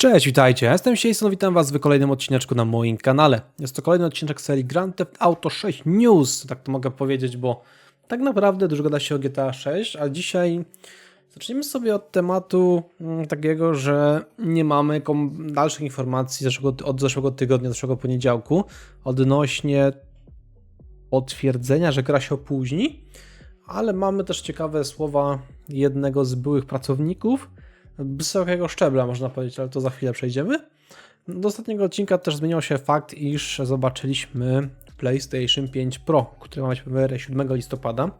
Cześć, witajcie. Jestem Jason, witam was w kolejnym odcineczku na moim kanale. Jest to kolejny odcinek serii Grand Theft Auto 6 News, tak to mogę powiedzieć, bo tak naprawdę dużo gada się o GTA 6, a dzisiaj zaczniemy sobie od tematu mm, takiego, że nie mamy dalszych informacji od zeszłego tygodnia, zeszłego poniedziałku odnośnie potwierdzenia, że gra się opóźni, ale mamy też ciekawe słowa jednego z byłych pracowników, wysokiego szczebla, można powiedzieć, ale to za chwilę przejdziemy. Do ostatniego odcinka też zmienił się fakt, iż zobaczyliśmy PlayStation 5 Pro, który ma być premierę 7 listopada.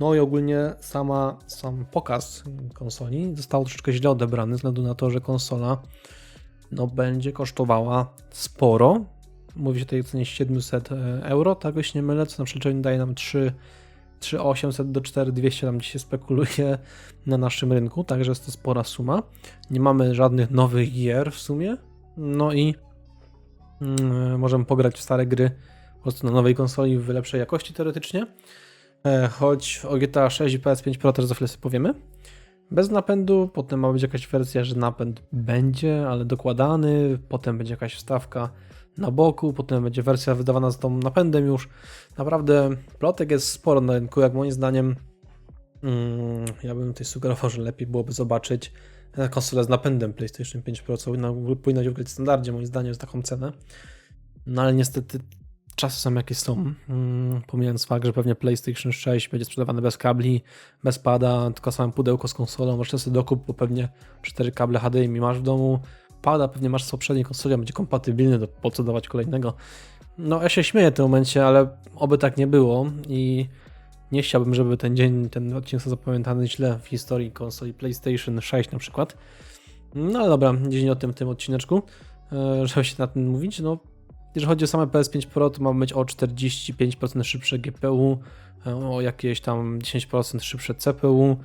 No i ogólnie sama, sam pokaz konsoli został troszeczkę źle odebrany, ze względu na to, że konsola no, będzie kosztowała sporo. Mówi się tutaj o cenie 700 euro, tak jeśli nie mylę, co na przykład daje nam 3 3800 do 4200 tam się spekuluje na naszym rynku, także jest to spora suma. Nie mamy żadnych nowych gier w sumie, no i mm, możemy pograć w stare gry po prostu na nowej konsoli w lepszej jakości teoretycznie. E, choć o GTA 6 i PS5 Pro też za chwilę powiemy. Bez napędu, potem ma być jakaś wersja, że napęd będzie, ale dokładany, potem będzie jakaś wstawka na boku, potem będzie wersja wydawana z tą napędem już. Naprawdę plotek jest sporo na rynku, jak moim zdaniem mm, ja bym tutaj sugerował, że lepiej byłoby zobaczyć e, konsolę z napędem PlayStation 5 Pro, co w ogóle w standardzie moim zdaniem za taką cenę. No ale niestety czasy są jakie są. Mm, pomijając fakt, że pewnie PlayStation 6 będzie sprzedawany bez kabli, bez pada, tylko samo pudełko z konsolą, możesz sobie dokup, bo pewnie 4 kable HDMI masz w domu, pada, pewnie masz z poprzedniej konsoli, będzie kompatybilny, to po co dawać kolejnego. No ja się śmieję w tym momencie, ale oby tak nie było i nie chciałbym, żeby ten dzień, ten odcinek został zapamiętany źle w historii konsoli PlayStation 6 na przykład. No ale dobra, gdzieś nie o tym w tym odcineczku, e, żeby się na tym mówić. No, jeżeli chodzi o same PS5 Pro, to mamy mieć o 45% szybsze GPU, e, o jakieś tam 10% szybsze CPU,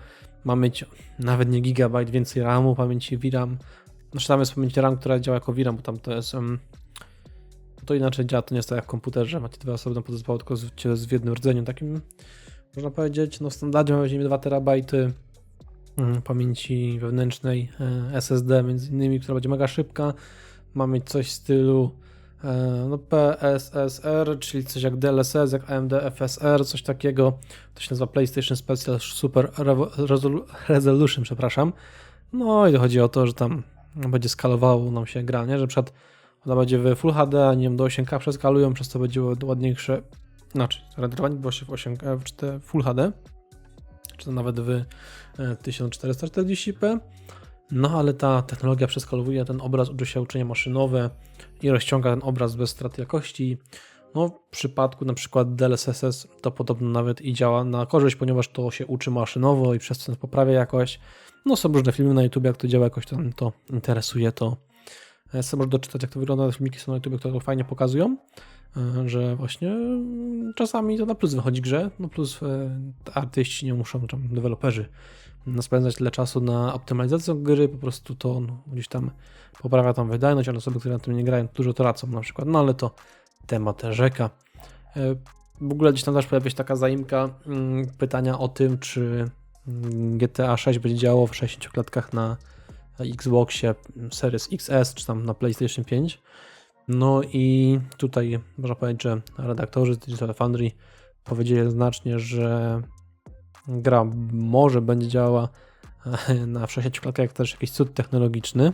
ma mieć nawet nie gigabajt więcej RAMu, pamięci VRAM, znaczy tam jest pamięć RAM, która działa jako VRAM, bo tam to jest... Um, to inaczej działa, to nie jest tak jak w komputerze, macie dwa osobne podzespoły, tylko jest w jednym rdzeniu takim, można powiedzieć, no w standardzie mamy 2 terabajty um, pamięci wewnętrznej e, SSD między innymi, która będzie mega szybka, mamy coś w stylu no PSSR, czyli coś jak DLSS, jak AMD FSR, coś takiego, to się nazywa PlayStation Special Super Resolution, przepraszam. No i chodzi o to, że tam będzie skalowało nam się gra, nie? Że przed ona będzie w Full HD, a nie do 8K przeskalują, przez to będzie ładniejsze, znaczy renderowanie było się w 8K, w Full HD, czy to nawet w 1440p. No ale ta technologia przeskalowuje ten obraz, uczy się uczenia maszynowe i rozciąga ten obraz bez straty jakości. No, w przypadku na przykład DLSS to podobno nawet i działa na korzyść, ponieważ to się uczy maszynowo i przez to poprawia jakość. No są różne filmy na YouTube, jak to działa, jakoś to, to interesuje, to sobie można doczytać, jak to wygląda. Filmiki są na YouTube, które to fajnie pokazują, że właśnie mm, czasami to na plus wychodzi grze, no plus e, artyści nie muszą, tam deweloperzy no, spędzać tyle czasu na optymalizację gry, po prostu to no, gdzieś tam poprawia tam wydajność, ale osoby, które na tym nie grają, dużo tracą na przykład, no ale to temat rzeka. W ogóle gdzieś tam też pojawia się taka zaimka mm, pytania o tym, czy GTA 6 będzie działało w 60 klatkach na Xboxie Series XS czy tam na PlayStation 5. No i tutaj można powiedzieć, że redaktorzy z Digital Foundry powiedzieli znacznie, że gra może będzie działała na 60 klatkach, jak też jakiś cud technologiczny.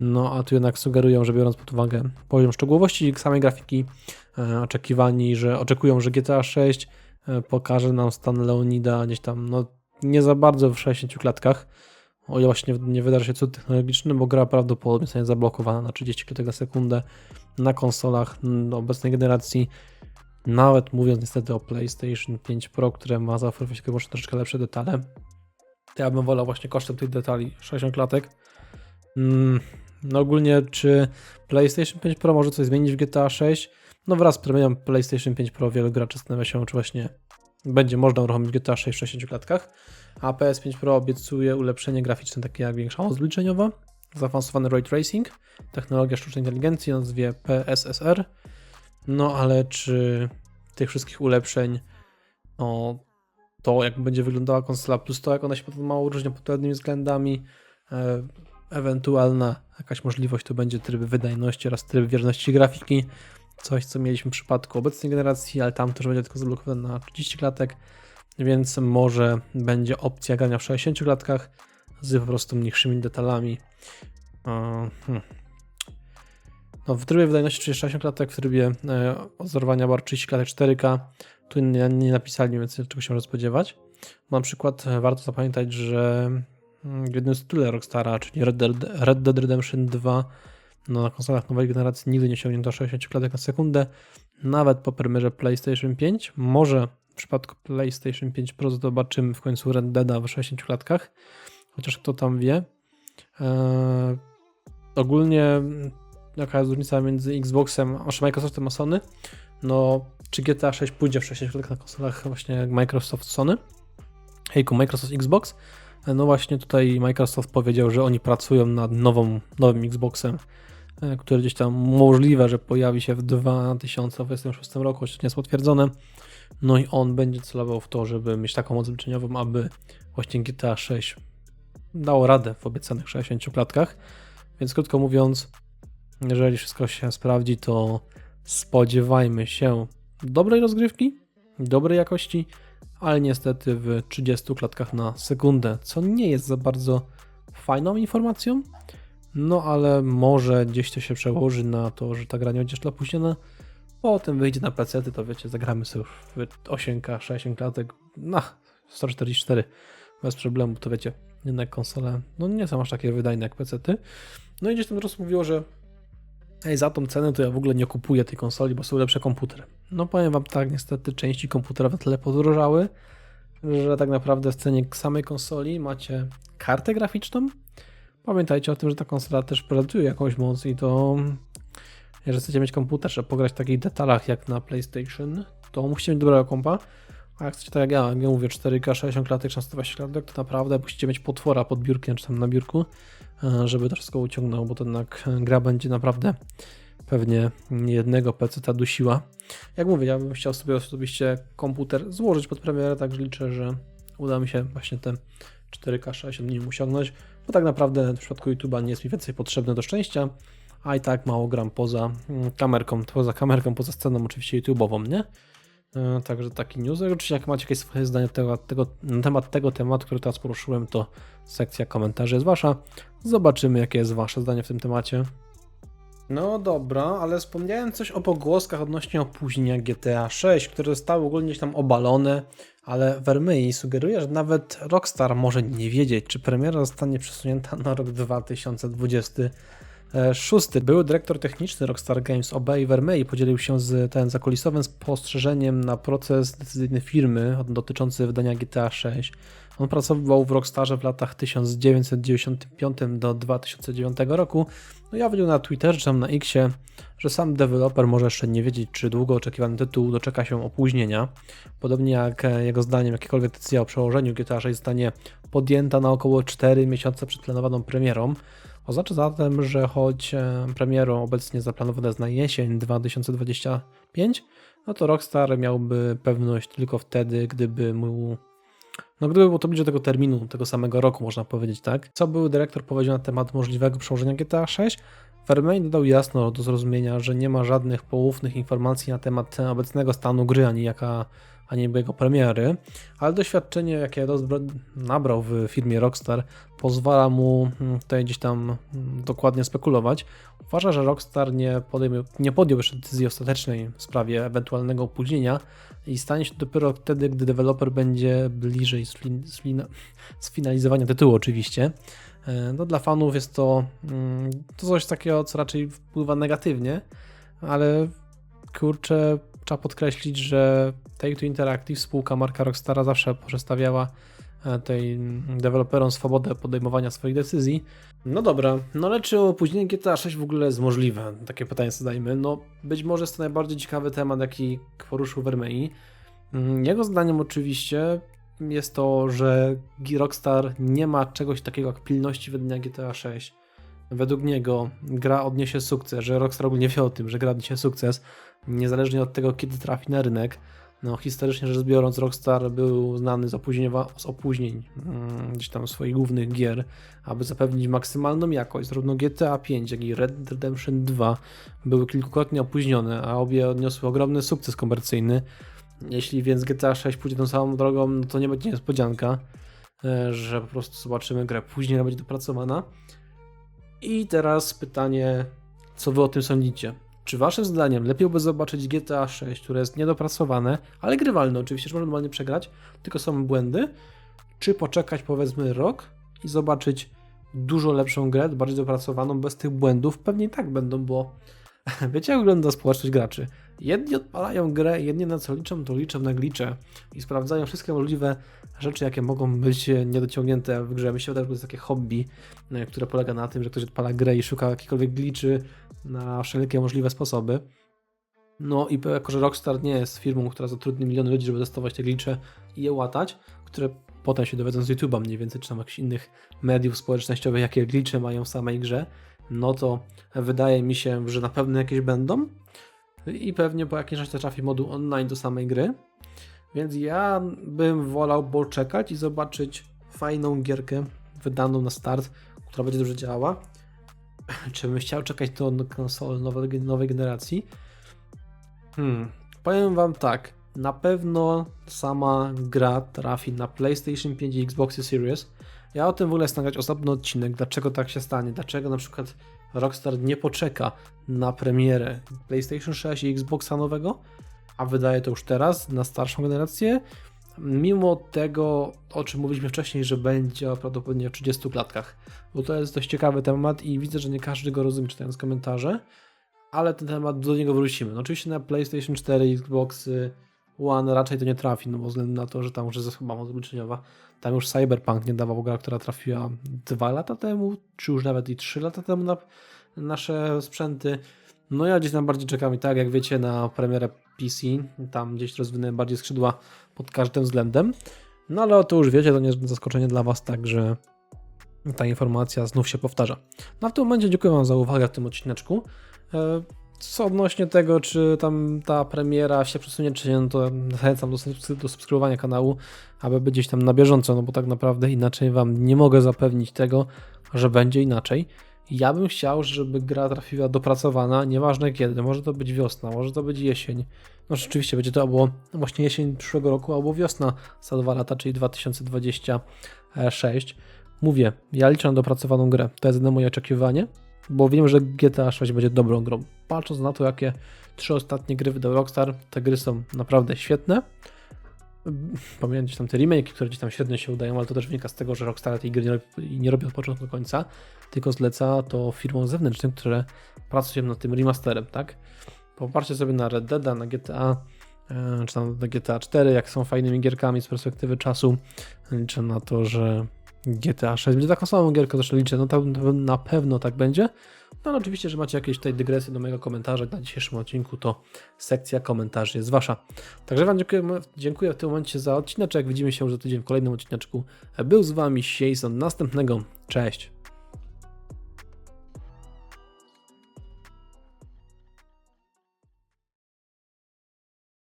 No a tu jednak sugerują, że biorąc pod uwagę poziom szczegółowości samej grafiki, e, oczekiwani, że oczekują, że GTA 6 e, pokaże nam stan Leonida gdzieś tam no, nie za bardzo w 60 klatkach. O ile właśnie nie wydarzy się cud technologiczny, bo gra prawdopodobnie zostanie zablokowana na 30 klatek na sekundę na konsolach obecnej generacji. Nawet mówiąc niestety o PlayStation 5 Pro, które ma zaoferować tylko troszeczkę lepsze detale. To ja bym wolał właśnie kosztem tych detali 60 klatek. Mm, no ogólnie, czy PlayStation 5 Pro może coś zmienić w GTA 6? No wraz z premierą PlayStation 5 Pro wielu graczy zastanawia się, czy właśnie będzie można uruchomić GTA 6 w 60 klatkach, a PS5 Pro obiecuje ulepszenie graficzne takie jak większa moc zbliżeniowa, zaawansowany ray tracing, technologia sztucznej inteligencji o nazwie PSSR. No ale czy tych wszystkich ulepszeń, o to jak będzie wyglądała konsola, plus to jak ona się potem mało różni pod pewnymi względami, e, ewentualna jakaś możliwość, to będzie tryb wydajności oraz tryb wierności grafiki. Coś, co mieliśmy w przypadku obecnej generacji, ale tam też będzie tylko zablokowane na 30 klatek, więc może będzie opcja grania w 60 klatkach z po prostu mniejszymi detalami. E, hmm. No, w trybie wydajności 60 klatek, w trybie e, odzorowania bar 30 klatek 4K, tu nie, nie napisali więc czego się może spodziewać. Na przykład e, warto zapamiętać, że mm, w jednym z tytułów Rockstara, czyli Red Dead, Red Dead Redemption 2, no, na konsolach nowej generacji nigdy nie osiągnięto 60 klatek na sekundę, nawet po premierze PlayStation 5. Może w przypadku PlayStation 5 Pro zobaczymy w końcu Red Deada w 60 klatkach, chociaż kto tam wie. Eee, ogólnie jaka jest różnica między Xboxem, a Microsoftem a Sony? No, czy GTA 6 pójdzie w 60 klatkach na konsolach właśnie Microsoft Sony? Hejku, Microsoft Xbox? No właśnie tutaj Microsoft powiedział, że oni pracują nad nową, nowym Xboxem, e, który gdzieś tam możliwe, że pojawi się w 2026 roku, choć nie jest potwierdzone. No i on będzie celował w to, żeby mieć taką moc obliczeniową, aby właśnie GTA 6 dało radę w obiecanych 60 klatkach. Więc krótko mówiąc, jeżeli wszystko się sprawdzi, to spodziewajmy się dobrej rozgrywki, dobrej jakości, ale niestety w 30 klatkach na sekundę, co nie jest za bardzo fajną informacją. No ale może gdzieś to się przełoży na to, że ta gra nie będzie szła później. Potem wyjdzie na PC, to wiecie, zagramy sobie w 8K, 60 klatek, na 144 bez problemu, to wiecie, jednak konsole no nie są aż takie wydajne jak PC. -ty. No i gdzieś tam teraz mówiło, że Ej, za tą cenę to ja w ogóle nie kupuję tej konsoli, bo są lepsze komputery. No powiem wam tak, niestety części komputerowe tyle podrożały, że tak naprawdę w cenie samej konsoli macie kartę graficzną. Pamiętajcie o tym, że ta konsola też prezentuje jakąś moc i to jeżeli chcecie mieć komputer, żeby pograć w takich detalach jak na PlayStation, to musicie mieć dobrego kompa. A jak chcecie tak jak ja, jak ja mówię 4K 60 klatek, 120 klatek, to naprawdę musicie mieć potwora pod biurkiem czy tam na biurku, e, żeby to wszystko uciągnął, bo to jednak gra będzie naprawdę pewnie jednego PC dusiła. Jak mówię, ja bym chciał sobie osobiście komputer złożyć pod premierę, także liczę, że uda mi się właśnie te 4K 60 nim osiągnąć, bo tak naprawdę w przypadku YouTube'a nie jest mi więcej potrzebne do szczęścia, a i tak mało gram poza mm, kamerką, poza kamerką, poza sceną oczywiście YouTube'ową, nie? E, także taki news. Oczywiście jak macie jakieś swoje zdanie tego, tego, na temat tego tematu, który teraz poruszyłem, to sekcja komentarzy jest wasza. Zobaczymy, jakie jest wasze zdanie w tym temacie. No dobra, ale wspomniałem coś o pogłoskach odnośnie opóźnienia GTA 6, które zostały ogólnie tam obalone, ale Vermei sugeruje, że nawet Rockstar może nie wiedzieć, czy premiera zostanie przesunięta na rok 2020 E, szósty. Były dyrektor techniczny Rockstar Games Obey Vermey podzielił się z ten zakulisowym spostrzeżeniem na proces decyzyjny firmy dotyczący wydania GTA 6. On pracował w Rockstarze w latach 1995 do 2009 roku. No ja widział na Twitterze czy na Xie, że sam deweloper może jeszcze nie wiedzieć, czy długo oczekiwany tytuł doczeka się opóźnienia. Podobnie jak e, jego zdaniem jakiekolwiek decyzja o przełożeniu GTA 6 zostanie podjęta na około 4 miesiące przed planowaną premierą. Oznacza zatem, że choć e, premierą obecnie zaplanowane jest na jesień 2025, no to Rockstar miałby pewność tylko wtedy, gdyby mu no gdyby było to bliżej tego terminu, tego samego roku, można powiedzieć, tak? Co był dyrektor powiedział na temat możliwego przełożenia GTA 6? Vermeil dodał jasno do zrozumienia, że nie ma żadnych poufnych informacji na temat obecnego stanu gry, ani jaka a nie jego premiery, ale doświadczenie, jakie nabrał w firmie Rockstar, pozwala mu mm, tutaj gdzieś tam mm, dokładnie spekulować. Uważa, że Rockstar nie, podejmie, nie podjął jeszcze decyzji ostatecznej w sprawie ewentualnego opóźnienia i stanie się dopiero wtedy, gdy deweloper będzie bliżej sfinalizowania tytułu oczywiście. E, no, dla fanów jest to, mm, to coś takiego, co raczej wpływa negatywnie, ale kurczę, trzeba podkreślić, że Take-Two Interactive, spółka marka Rockstara zawsze przedstawiała e, tej deweloperom swobodę podejmowania swoich decyzji. No dobra, no ale czy opóźnienie GTA 6 w ogóle jest możliwe? Takie pytanie zadajmy. No być może jest to najbardziej ciekawy temat, jaki poruszył Vermei. Mm, jego zdaniem oczywiście jest to, że Rockstar nie ma czegoś takiego jak pilności wydania GTA 6. Według niego gra odniesie sukces, że Rockstar ogólnie wie o tym, że gra odniesie sukces, niezależnie od tego, kiedy trafi na rynek. No, historycznie rzecz biorąc, Rockstar był znany z, z opóźnień mm, gdzieś tam swoich głównych gier, aby zapewnić maksymalną jakość. Zarówno GTA 5, jak i Red Dead Redemption 2 były kilkukrotnie opóźnione, a obie odniosły ogromny sukces komercyjny. Jeśli więc GTA 6 pójdzie tą samą drogą, no to nie będzie niespodzianka, e, że po prostu zobaczymy grę później, ona będzie dopracowana. I teraz pytanie, co wy o tym sądzicie? Czy waszym zdaniem lepiej by zobaczyć GTA 6, które jest niedopracowane, ale grywalne oczywiście, że można normalnie przegrać, tylko są błędy, czy poczekać powiedzmy rok i zobaczyć dużo lepszą grę, bardziej dopracowaną, bez tych błędów? Pewnie i tak będą, bo wiecie jak wygląda społeczność graczy. Jedni odpalają grę, jedni na co liczą, to liczą na glicze i sprawdzają wszystkie możliwe rzeczy, jakie mogą być niedociągnięte w grze. Myślę, że to jest takie hobby, e, które polega na tym, że ktoś odpala grę i szuka jakichkolwiek gliczy na wszelkie możliwe sposoby. No i jako, że Rockstar nie jest firmą, która zatrudni miliony ludzi, żeby testować te glicze i je łatać, które potem się dowiedzą z YouTube'a mniej więcej, czy tam jakichś innych mediów społecznościowych, jakie glicze mają w samej grze, no to wydaje mi się, że na pewno jakieś będą i pewnie po jakimś czasie trafi moduł online do samej gry. Więc ja bym wolał poczekać i zobaczyć fajną gierkę wydaną na start, która będzie dobrze działała. Czy bym chciał czekać do konsol nowej, nowej generacji? Hmm, powiem wam tak. Na pewno sama gra trafi na PlayStation 5 i Xbox Series. Ja o tym w ogóle chcę nagrać osobny odcinek, dlaczego tak się stanie, dlaczego na przykład Rockstar nie poczeka na premierę PlayStation 6 i Xboxa nowego, a wydaje to już teraz na starszą generację, mimo tego, o czym mówiliśmy wcześniej, że będzie prawdopodobnie w 30 klatkach, bo to jest dość ciekawy temat i widzę, że nie każdy go rozumie czytając komentarze, ale ten temat, do niego wrócimy. No oczywiście na PlayStation 4 i Xbox One raczej to nie trafi, no bo względu na to, że tam już jest chyba moc obliczeniowa, tam już Cyberpunk nie dawał gra, która trafiła dwa lata temu, czy już nawet i trzy lata temu na nasze sprzęty. No ja gdzieś tam bardziej czekam i tak, jak wiecie, na premierę PC, tam gdzieś rozwinę bardziej skrzydła pod każdym względem. No ale to już wiecie, to nie jest zaskoczenie dla Was, także ta informacja znów się powtarza. No w tym momencie dziękuję Wam za uwagę w tym odcineczku. Co odnośnie tego, czy tam ta premiera się przesunie, czy nie, no to zachęcam do, do subskrybowania kanału, aby być gdzieś tam na bieżąco, no bo tak naprawdę inaczej Wam nie mogę zapewnić tego, że będzie inaczej. Ja bym chciał, żeby gra trafiła dopracowana, nieważne kiedy. Może to być wiosna, może to być jesień. No rzeczywiście będzie to albo właśnie jesień przyszłego roku, albo wiosna za dwa lata, czyli 2026. Mówię, ja liczę na dopracowaną grę. To jest jedyne moje oczekiwanie, bo wiem, że GTA 6 będzie dobrą grą. Patrząc na to, jakie trzy ostatnie gry wydał Rockstar, te gry są naprawdę świetne. Pomijając gdzieś tam te remake, które gdzieś tam średnio się udają, ale to też wynika z tego, że Rockstar tej gry nie robi, nie robi od początku do końca, tylko zleca to firmom zewnętrznym, które pracują nad tym remasterem, tak? Popatrzcie sobie na Red Dead, na GTA, e, czy tam na GTA 4, jak są fajnymi gierkami z perspektywy czasu. Liczę na to, że GTA 6 będzie taką samą gierką, zresztą liczę, no to na pewno tak będzie. No ale oczywiście, że macie jakieś tutaj dygresje do mojego komentarza na dzisiejszym odcinku, to sekcja komentarzy jest wasza. Także wam dziękuję, dziękuję w tym momencie za odcineczek. Widzimy się już za tydzień w kolejnym odcineczku. Był z wami Siejson. Następnego. Cześć.